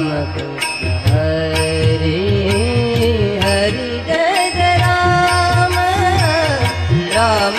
मध हरि हरि राम राम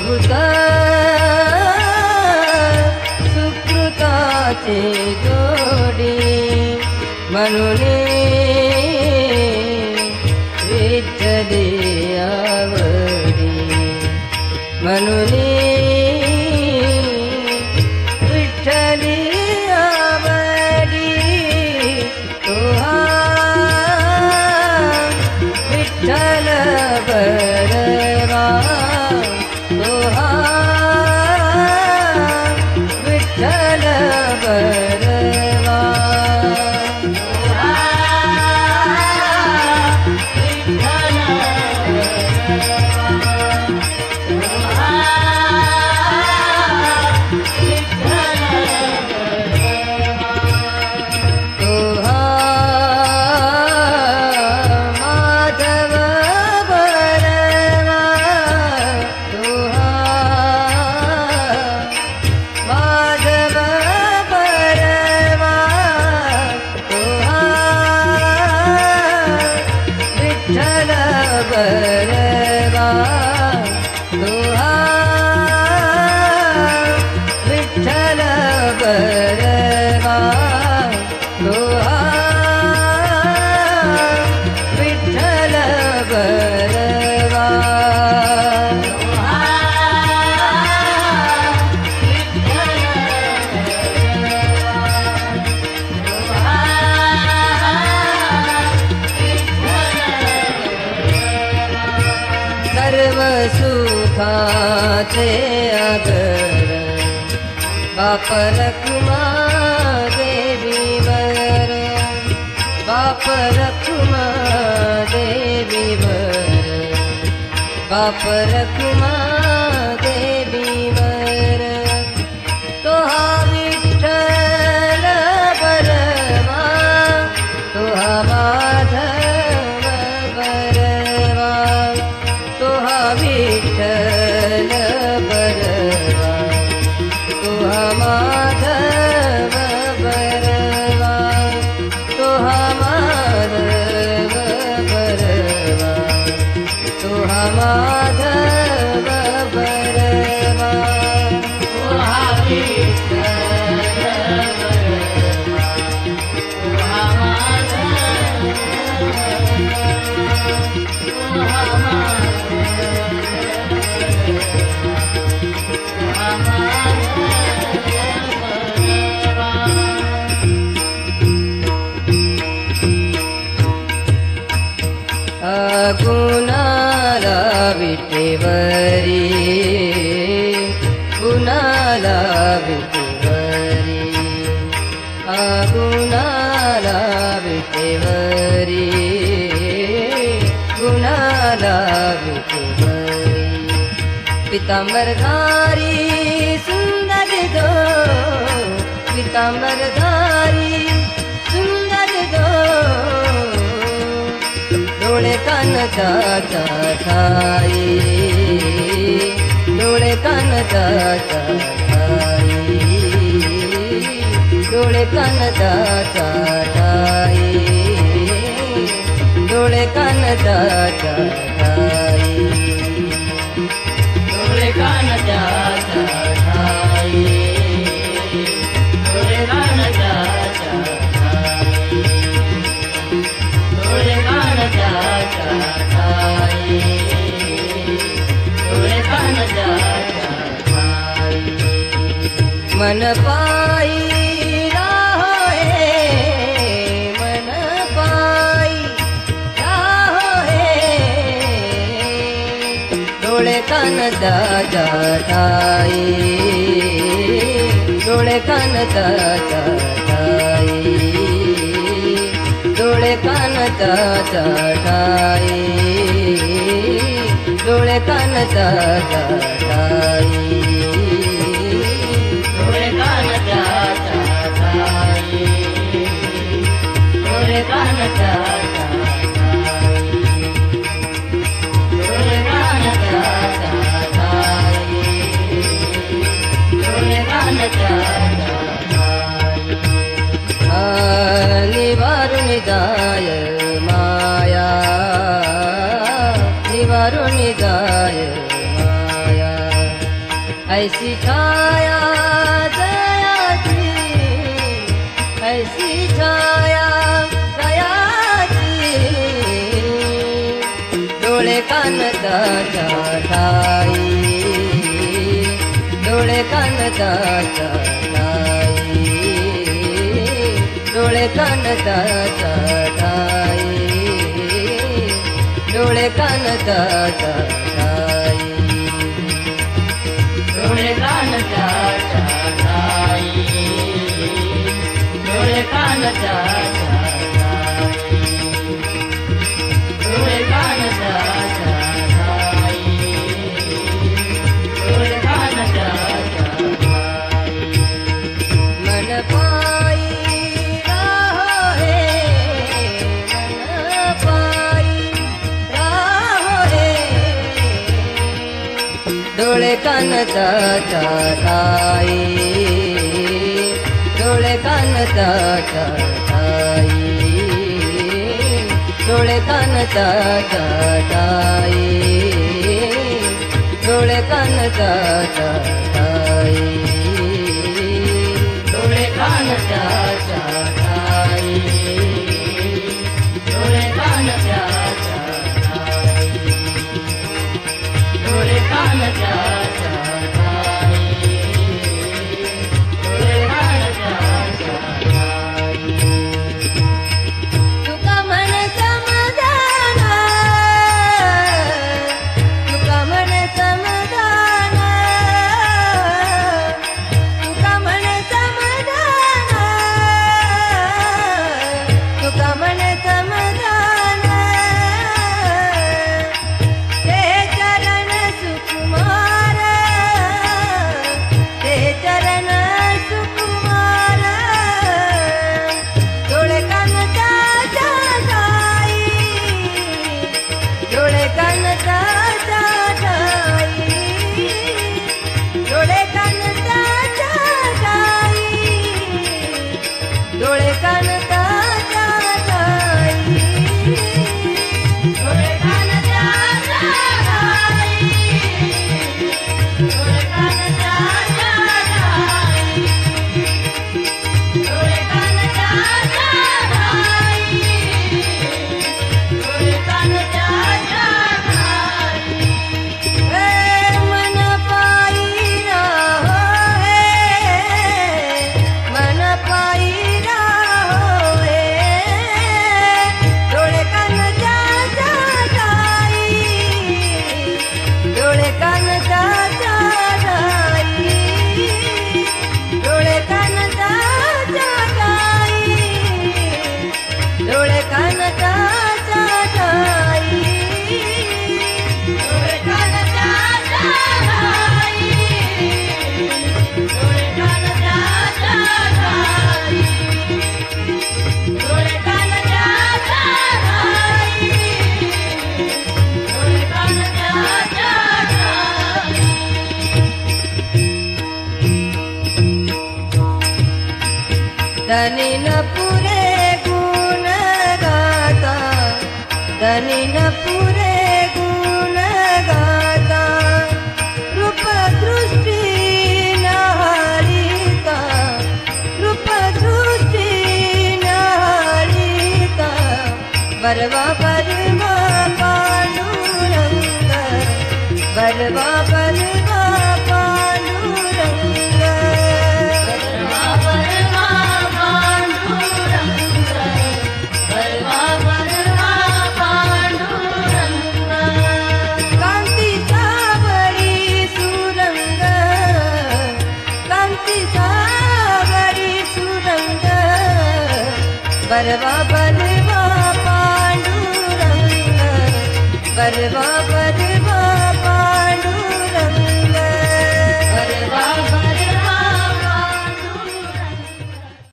ప్రభుత సుకృత చేదోడి మనులే सुखाचे अगर। बाप रखुमा देवीवर बाप रखुमा देवीवर बाप रखुमा गुणाला गुणाला विटेवरी गुणाला विटेवरी गुणाला विटेवरी पितांबरधारी सुंदर दो पितांबरधारी सुंदर दो डोळे कानचा ठाई डोळे कानचा डोळे कानचा डोळे कानचा ठाई डोळे कानाच्या ठाई डोळे डोळे डोळे मन पा डोळे जाताई डोळे कान जाताई डोळे कान जाताई डोळे कान जाताई ठाई डोळे कानाच्या माया निवारुणी जाय माया. ऐसी छाया दयाची ऐसी छाया दयाची. डोळे कान दाचा डोळे कान दाचा ठाई डोळे कान दाचा ठाई da da ताई डोळे कान ताई डोळे कान ताई डोळे कान ताई કરીને પૂરા